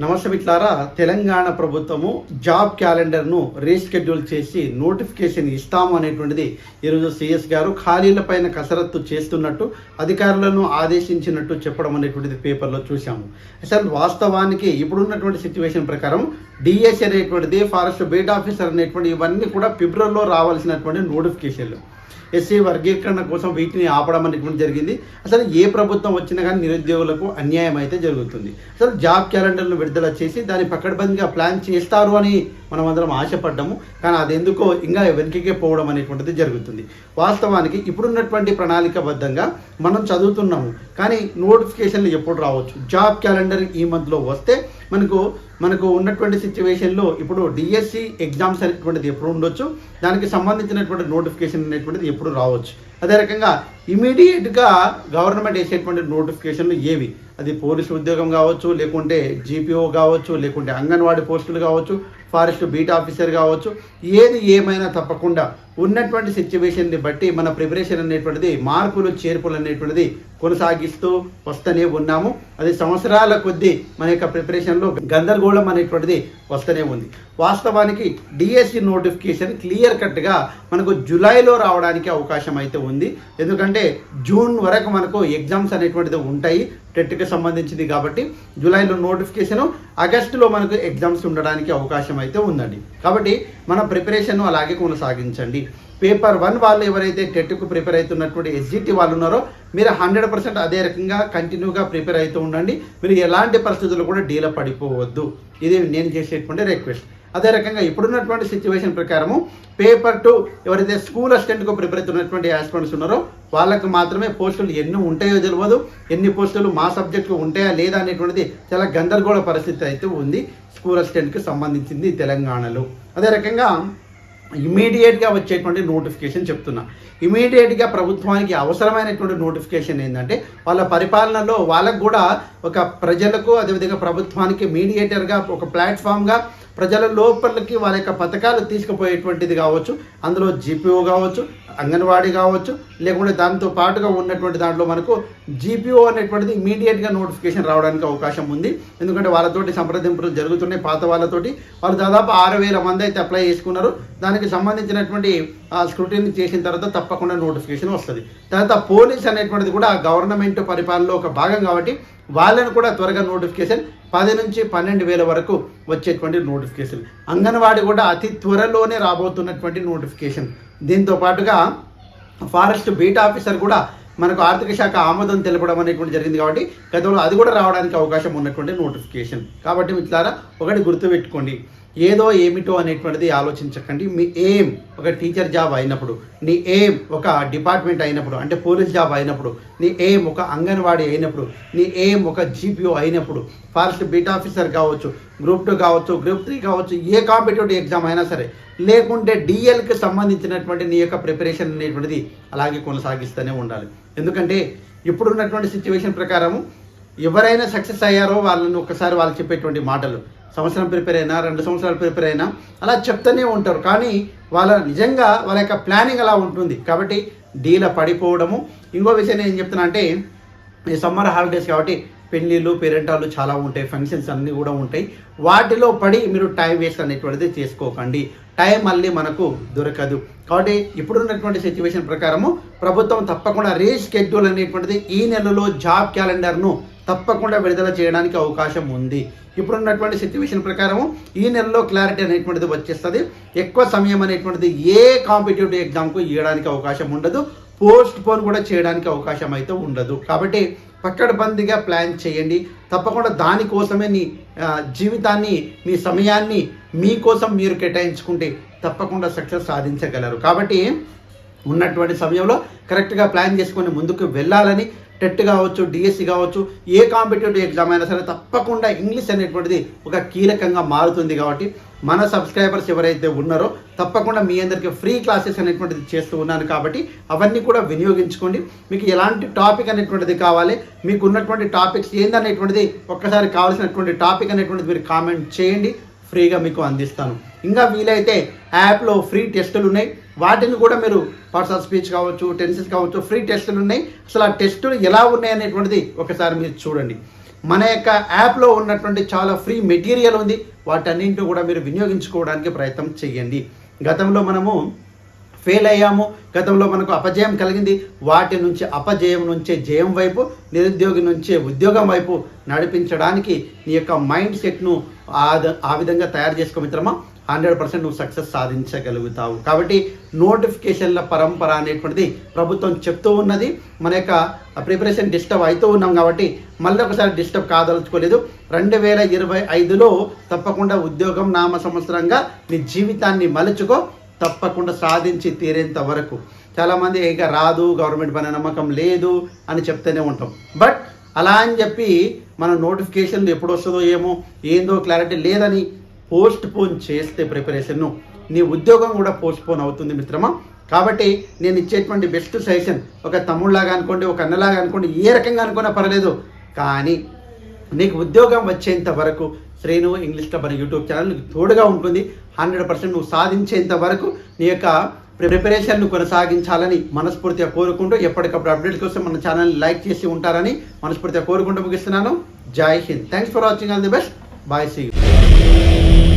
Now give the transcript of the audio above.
నమస్తే మిట్లారా తెలంగాణ ప్రభుత్వము జాబ్ క్యాలెండర్ను రీషెడ్యూల్ చేసి నోటిఫికేషన్ ఇస్తాము అనేటువంటిది ఈరోజు సిఎస్ గారు ఖాళీలపైన కసరత్తు చేస్తున్నట్టు అధికారులను ఆదేశించినట్టు చెప్పడం అనేటువంటిది పేపర్లో చూసాము అసలు వాస్తవానికి ఇప్పుడున్నటువంటి సిచ్యువేషన్ ప్రకారం డిఎస్ అనేటువంటిది ఫారెస్ట్ బీట్ ఆఫీసర్ అనేటువంటి ఇవన్నీ కూడా ఫిబ్రవరిలో రావాల్సినటువంటి నోటిఫికేషన్లు ఎస్సీ వర్గీకరణ కోసం వీటిని ఆపడం అనేటువంటి జరిగింది. అసలు ఏ ప్రభుత్వం వచ్చినా కానీ నిరుద్యోగులకు అన్యాయం అయితే జరుగుతుంది. అసలు జాబ్ క్యాలెండర్ను విడుదల చేసి దాన్ని పక్కడబందిగా ప్లాన్ చేస్తారు అని మనం అందరం ఆశపడ్డాము. కానీ అది ఎందుకో ఇంకా వెనకకే పోవడం అనేటువంటిది జరుగుతుంది. వాస్తవానికి ఇప్పుడున్నటువంటి ప్రణాళికబద్ధంగా మనం చదువుతున్నాము. కానీ నోటిఫికేషన్లు ఎప్పుడు రావచ్చు? జాబ్ క్యాలెండర్ ఈ మంత్లో వస్తే మనకు మనకు ఉన్నటువంటి సిచ్యువేషన్లో ఇప్పుడు డిఎస్సి ఎగ్జామ్స్ అనేటువంటిది ఎప్పుడు ఉండొచ్చు? దానికి సంబంధించినటువంటి నోటిఫికేషన్ అనేటువంటిది ఎప్పుడు రావచ్చు? అదే రకంగా ఇమీడియట్గా గవర్నమెంట్ వేసేటువంటి నోటిఫికేషన్లు ఏవి? అది పోలీసు ఉద్యోగం కావచ్చు లేకుంటే జీపీఓ కావచ్చు లేకుంటే అంగన్వాడీ పోస్టులు కావచ్చు ఫారెస్ట్ బీట్ ఆఫీసర్ కావచ్చు ఏది ఏమైనా తప్పకుండా ఉన్నటువంటి సిచ్యువేషన్ని బట్టి మన ప్రిపరేషన్ అనేటువంటిది మార్పులు చేర్పులు అనేటువంటిది కొనసాగిస్తూ వస్తూనే ఉన్నాము. అది సంవత్సరాల కొద్దీ మన యొక్క ప్రిపరేషన్లో గందరగోళం అనేటువంటిది వస్తూనే ఉంది. వాస్తవానికి డిఎస్సి నోటిఫికేషన్ క్లియర్ కట్గా మనకు జూలైలో రావడానికి అవకాశం అయితే ఉంది ఉంది. ఎందుకంటే జూన్ వరకు మనకు ఎగ్జామ్స్ అనేటువంటిది ఉంటాయి. టెట్కి సంబంధించింది కాబట్టి జూలైలో నోటిఫికేషన్ ఆగస్టులో మనకు ఎగ్జామ్స్ ఉండడానికి అవకాశం అయితే ఉందండి. కాబట్టి మన ప్రిపరేషన్ అలాగే కొనసాగించండి. పేపర్ వన్ వాళ్ళు ఎవరైతే టెట్కు ప్రిపేర్ అవుతున్నటువంటి ఎస్జిటి వాళ్ళు ఉన్నారో మీరు హండ్రెడ్ పర్సెంట్ అదే రకంగా కంటిన్యూగా ప్రిపేర్ అవుతూ ఉండండి. మీరు ఎలాంటి పరిస్థితుల్లో కూడా డీల పడిపోవద్దు. ఇది నేను చేసేటువంటి రిక్వెస్ట్. అదే రకంగా ఇప్పుడున్నటువంటి సిచ్యువేషన్ ప్రకారము పేపర్ టు ఎవరైతే స్కూల్ అసిస్టెంట్కు ప్రిపేర్ అవుతున్నటువంటి ఆస్పిరెంట్స్ ఉన్నారో వాళ్ళకు మాత్రమే పోస్టులు ఎన్ని ఉంటాయో తెలియదు ఎన్ని పోస్టులు మా సబ్జెక్టుకు ఉంటాయా లేదా అనేటువంటిది చాలా గందరగోళ పరిస్థితి అయితే ఉంది. స్కూల్ అసిస్టెంట్కి సంబంధించింది తెలంగాణలో. అదే రకంగా ఇమీడియట్గా వచ్చేటువంటి నోటిఫికేషన్ చెప్తున్నా. ఇమీడియట్గా ప్రభుత్వానికి అవసరమైనటువంటి నోటిఫికేషన్ ఏంటంటే వాళ్ళ పరిపాలనలో వాళ్ళకు కూడా ఒక ప్రజలకు అదేవిధంగా ప్రభుత్వానికి మీడియేటర్గా ఒక ప్లాట్ఫామ్గా ప్రజల లోపలికి వాళ్ళ యొక్క పథకాలు తీసుకుపోయేటువంటిది కావచ్చు. అందులో జీపీఓ కావచ్చు అంగన్వాడీ కావచ్చు లేకుంటే దాంతో పాటుగా ఉన్నటువంటి దాంట్లో మనకు జీపీఓ అనేటువంటిది ఇమీడియట్గా నోటిఫికేషన్ రావడానికి అవకాశం ఉంది. ఎందుకంటే వాళ్ళతోటి సంప్రదింపులు జరుగుతున్నాయి పాత వాళ్ళతోటి. వాళ్ళు దాదాపు ఆరు వేల మంది అయితే అప్లై చేసుకున్నారు. దానికి సంబంధించినటువంటి స్క్రూటిని చేసిన తర్వాత తప్పకుండా నోటిఫికేషన్ వస్తుంది. తర్వాత పోలీస్ అనేటువంటిది కూడా గవర్నమెంట్ పరిపాలనలో ఒక భాగం కాబట్టి వాళ్ళని కూడా త్వరగా నోటిఫికేషన్ పది నుంచి పన్నెండు వేల వరకు వచ్చేటువంటి నోటిఫికేషన్. అంగన్వాడీ కూడా అతి త్వరలోనే రాబోతున్నటువంటి నోటిఫికేషన్. దీంతో పాటుగా ఫారెస్ట్ బీట్ ఆఫీసర్ కూడా మనకు ఆర్థిక శాఖ ఆమోదం తెలపడం అనేటువంటి జరిగింది కాబట్టి గతంలో అది కూడా రావడానికి అవకాశం ఉన్నటువంటి నోటిఫికేషన్. కాబట్టి మిత్రులారా ఒకటి గుర్తుపెట్టుకోండి. ఏదో ఏమిటో అనేటువంటిది ఆలోచించకండి. మీ ఏం ఒక టీచర్ జాబ్ అయినప్పుడు నీ ఏం ఒక డిపార్ట్మెంట్ అయినప్పుడు అంటే పోలీస్ జాబ్ అయినప్పుడు నీ ఏం ఒక అంగన్వాడీ అయినప్పుడు నీ ఏం ఒక జీపీఓ అయినప్పుడు ఫారెస్ట్ బీట్ ఆఫీసర్ కావచ్చు గ్రూప్ టూ కావచ్చు గ్రూప్ త్రీ కావచ్చు ఏ కాంపిటేటివ్ ఎగ్జామ్ అయినా సరే లేకుంటే డిఎల్కి సంబంధించినటువంటి నీ యొక్క ప్రిపరేషన్ అనేటువంటిది అలాగే కొనసాగిస్తూనే ఉండాలి. ఎందుకంటే ఇప్పుడున్నటువంటి సిచ్యువేషన్ ప్రకారము ఎవరైనా సక్సెస్ అయ్యారో వాళ్ళని ఒకసారి వాళ్ళు చెప్పేటువంటి మాటలు. సంవత్సరం ప్రిపేర్ అయినా రెండు సంవత్సరాలు ప్రిపేర్ అయినా అలా చెప్తూనే ఉంటారు. కానీ వాళ్ళ నిజంగా వాళ్ళ యొక్క ప్లానింగ్ అలా ఉంటుంది. కాబట్టి డీల పడిపోవడము. ఇంకో విషయం ఏం చెప్తున్నా అంటే ఈ సమ్మర్ హాలిడేస్ కాబట్టి పెళ్ళిళ్ళు పేరెంటాలు చాలా ఉంటాయి. ఫంక్షన్స్ అన్నీ కూడా ఉంటాయి. వాటిలో పడి మీరు టైం వేస్ట్ అనేటువంటిది చేసుకోకండి. టైం మళ్ళీ మనకు దొరకదు. కాబట్టి ఇప్పుడున్నటువంటి సిచ్యువేషన్ ప్రకారము ప్రభుత్వం తప్పకుండా రీషెడ్యూల్ అనేటువంటిది ఈ నెలలో జాబ్ క్యాలెండర్ను తప్పకుండా విడుదల చేయడానికి అవకాశం ఉంది. ఇప్పుడున్నటువంటి సిచ్యువేషన్ ప్రకారము ఈ నెలలో క్లారిటీ అనేటువంటిది వచ్చేస్తుంది. ఎక్కువ సమయం అనేటువంటిది ఏ కాంపిటేటివ్ ఎగ్జామ్కు ఇవ్వడానికి అవకాశం ఉండదు. పోస్ట్ పోన్ కూడా చేయడానికి అవకాశం అయితే ఉండదు. కాబట్టి పక్కడబందిగా ప్లాన్ చేయండి. తప్పకుండా దానికోసమే నీ జీవితాన్ని మీ సమయాన్ని మీకోసం మీరు కేటాయించుకుంటే తప్పకుండా సక్సెస్ సాధించగలరు. కాబట్టి ఉన్నటువంటి సమయంలో కరెక్ట్గా ప్లాన్ చేసుకొని ముందుకు వెళ్ళాలని టెట్ కావచ్చు డిఎస్సి కావచ్చు ఏ కాంపిటేటివ్ ఎగ్జామ్ అయినా సరే తప్పకుండా ఇంగ్లీష్ అనేటువంటిది ఒక కీలకంగా మారుతుంది కాబట్టి మన సబ్స్క్రైబర్స్ ఎవరైతే ఉన్నారో తప్పకుండా మీ అందరికీ ఫ్రీ క్లాసెస్ అనేటువంటిది చేస్తూ ఉన్నాను కాబట్టి అవన్నీ కూడా వినియోగించుకోండి. మీకు ఎలాంటి టాపిక్ అనేటువంటిది కావాలి మీకు ఉన్నటువంటి టాపిక్స్ ఏందనేటువంటిది ఒక్కసారి కావాల్సినటువంటి టాపిక్ అనేటువంటిది మీరు కామెంట్ చేయండి ఫ్రీగా మీకు అందిస్తాను. ఇంకా వీలైతే యాప్లో ఫ్రీ టెస్టులు ఉన్నాయి. వాటిని కూడా మీరు పర్సనల్ స్పీచ్ కావచ్చు టెన్సెస్ కావచ్చు ఫ్రీ టెస్టులు ఉన్నాయి. అసలు ఆ టెస్టులు ఎలా ఉన్నాయి అనేటువంటిది ఒకసారి మీరు చూడండి. మన యొక్క యాప్లో ఉన్నటువంటి చాలా ఫ్రీ మెటీరియల్ ఉంది. వాటన్నింటిని కూడా మీరు వినియోగించుకోవడానికి ప్రయత్నం చేయండి. గతంలో మనము ఫెయిల్ అయ్యాము. గతంలో మనకు అపజయం కలిగింది. వాటి నుంచి అపజయం నుంచే జయం వైపు నిరుద్యోగి నుంచే ఉద్యోగం వైపు నడిపించడానికి నీ యొక్క మైండ్ సెట్ను ఆ ఆ విధంగా తయారు చేసుకో మిత్రమా. హండ్రెడ్ పర్సెంట్ నువ్వు సక్సెస్ సాధించగలుగుతావు. కాబట్టి నోటిఫికేషన్ల పరంపర అనేటువంటిది ప్రభుత్వం చెప్తూ ఉన్నది. మన యొక్క ప్రిపరేషన్ డిస్టర్బ్ అవుతూ ఉన్నాం కాబట్టి మళ్ళీ ఒకసారి డిస్టర్బ్ కాదలుచుకోలేదు. రెండు వేల ఇరవై ఐదులో తప్పకుండా ఉద్యోగం నామ సంవత్సరంగా నీ జీవితాన్ని మలుచుకో తప్పకుండా సాధించి తీరేంత వరకు. చాలామంది ఇక రాదు గవర్నమెంట్ పని నమ్మకం లేదు అని చెప్తూనే ఉంటాం. బట్ అలా అని చెప్పి మన నోటిఫికేషన్ ఎప్పుడు వస్తుందో ఏమో ఏందో క్లారిటీ లేదని పోస్ట్ పోన్ చేస్తే ప్రిపరేషన్ను నీ ఉద్యోగం కూడా పోస్ట్ పోన్ అవుతుంది మిత్రమా? కాబట్టి నేను ఇచ్చేటువంటి బెస్ట్ సజెషన్ ఒక తమ్ముళ్ళలాగా అనుకోండి ఒక అన్నలాగా అనుకోండి ఏ రకంగా అనుకున్నా పర్లేదు కానీ నీకు ఉద్యోగం వచ్చేంత వరకు శ్రేణు ఇంగ్లీష్ క్లబ్ అనే యూట్యూబ్ ఛానల్ నీకు తోడుగా ఉంటుంది. హండ్రెడ్ పర్సెంట్ నువ్వు సాధించేంత వరకు నీ యొక్క ప్రిపరేషన్ను కొనసాగించాలని మనస్ఫూర్తిగా కోరుకుంటూ ఎప్పటికప్పుడు అప్డేట్ కోసం మన ఛానల్ని లైక్ చేసి ఉంటారని మనస్ఫూర్తిగా కోరుకుంటూ ముగిస్తున్నాను. జై Hind. Thanks for watching all the best Bye. See you.